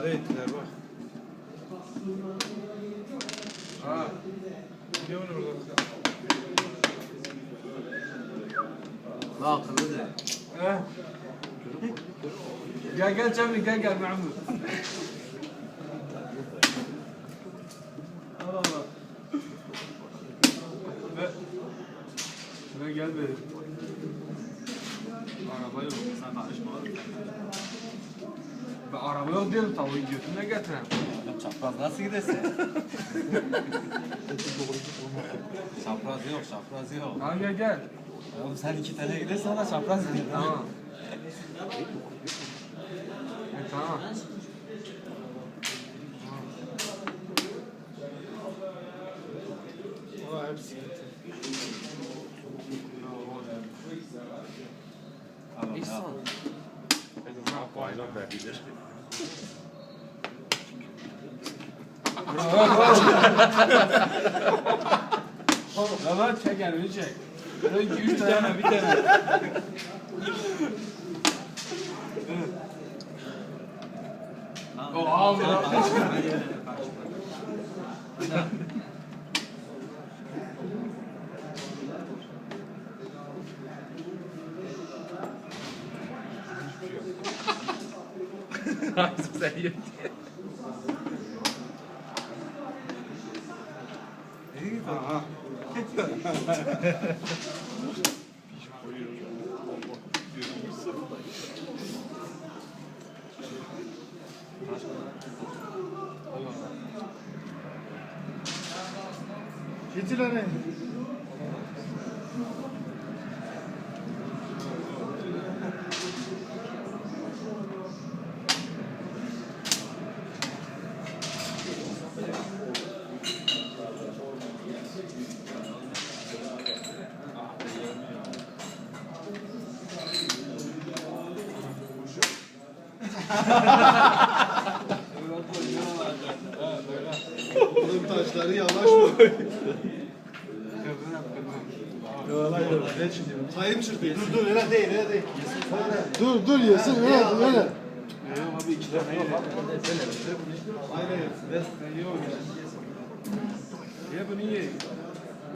İade ettiler bak. Ha. Ne olur orada? La akıllı de. He? Gel gel Cemil gel gel Mahmut. Allah Allah. Ve ve gel be. Araba yok. Sen karışma. Ben araba yok diyorum tavuğu götüne getirem. Çapraz nasıl gidersin? çapraz yok, çapraz yok. Ha gel gel. Oğlum sen iki tane gidersen ona çapraz gider. Tamam. E, tamam. Valla hep sıkıntı. Tamam, ya. Aynen verdiler. Çek elini çek. Böyle üç tane bir tane. O abi. Sen yedin. Aha. Getir lan Oğlum taşları yavaş mı? Sayım çırpı. Dur dur öyle değil öyle değil. Dur dur yesin öyle öyle. Aynen. Ye bunu ye.